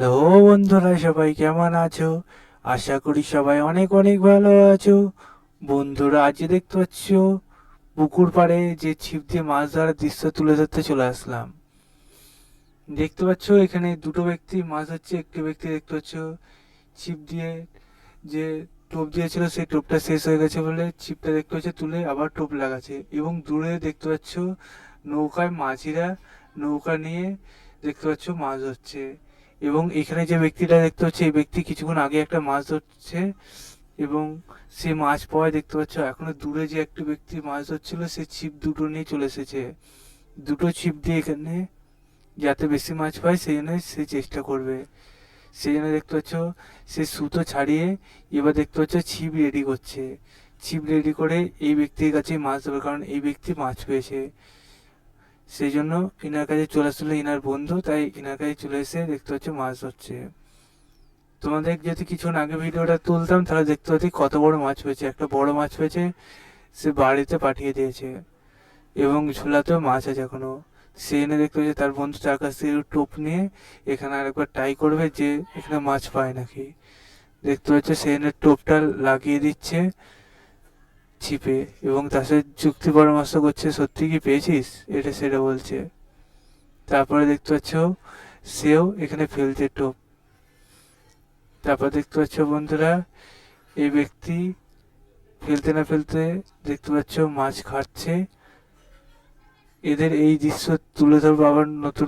Hello বন্ধুরা, সবাই কেমন আছো? আশা করি সবাই অনেক অনেক ভালো আছো। বন্ধুরা, আজ দেখতে পাচ্ছ, পুকুর পাড়ে যে ছিপ দিয়ে মাছ ধরার দৃশ্য তুলে ধরতে চলে আসলাম। দেখতে পাচ্ছ, এখানে দুটো ব্যক্তি মাছ ধরছে, একটি ব্যক্তি দেখতে পাচ্ছ, ছিপ দিয়ে যে টোপ দিয়েছিল, সেই টোপটা শেষ হয়ে গেছে বলে ছিপটা দেখতে পাচ্ছ, তুলে আবার টোপ লাগাচ্ছে এবং দূরে দেখতে পাচ্ছ নৌকায় মাঝিরা নৌকা নিয়ে দেখতে পাচ্ছ মাছ ধরছে। এবং এখানে যে ব্যক্তিটা দেখতে পাচ্ছ, এই ব্যক্তি কিছুক্ষণ আগে একটা মাছ ধরছে এবং সে মাছ পাওয়া দেখতে পাচ্ছ, এখনও দূরে যে একটি ব্যক্তি মাছ ধরছিল, সে ছিপ দুটো নিয়ে চলে এসেছে। দুটো ছিপ দিয়ে এখানে যাতে বেশি মাছ পায়, সেই জন্য সে চেষ্টা করবে। সেই জন্য দেখতে পাচ্ছ, সে সুতো ছাড়িয়ে এবার দেখতে পাচ্ছ, ছিপ রেডি করছে। ছিপ রেডি করে এই ব্যক্তির কাছে মাছ ধরবে, কারণ এই ব্যক্তি মাছ পেয়েছে। সেই জন্য এনার কাছে চলে আসলে এনার বন্ধু, তাই এনার কাছে চলে এসে দেখতে পাচ্ছ মাছ ধরছে। তোমাদের যদি কিছুক্ষণ আগে ভিডিওটা তুলতাম, তাহলে দেখতে পাচ্ছি কত বড় মাছ পেয়েছে একটা বড় মাছ পেয়েছে সে বাড়িতে পাঠিয়ে দিয়েছে। এবং ঝোলাতেও মাছ আছে এখনও। সে এনে দেখতে পাচ্ছে তার বন্ধু তার কাছ থেকে টোপ নিয়ে এখানে আরেকবার ট্রাই করবে যে এখানে মাছ পায় নাকি। দেখতে পাচ্ছে সে এনে টোপটা লাগিয়ে দিচ্ছে। ছিপে এবং তার সাথে যুক্তি পরামর্শ করছে, সত্যি কি পেয়েছিস? এটা সেটা বলছে। তারপরে দেখতে পাচ্ছ, সেও এখানে ফেলছে টোপ। তারপর দেখতে পাচ্ছ, বন্ধুরা এই ব্যক্তি ফেলতে না ফেলতে দেখতে পাচ্ছ মাছ খাচ্ছে। এদের এই দৃশ্য তুলে ধরবো আবার নতুন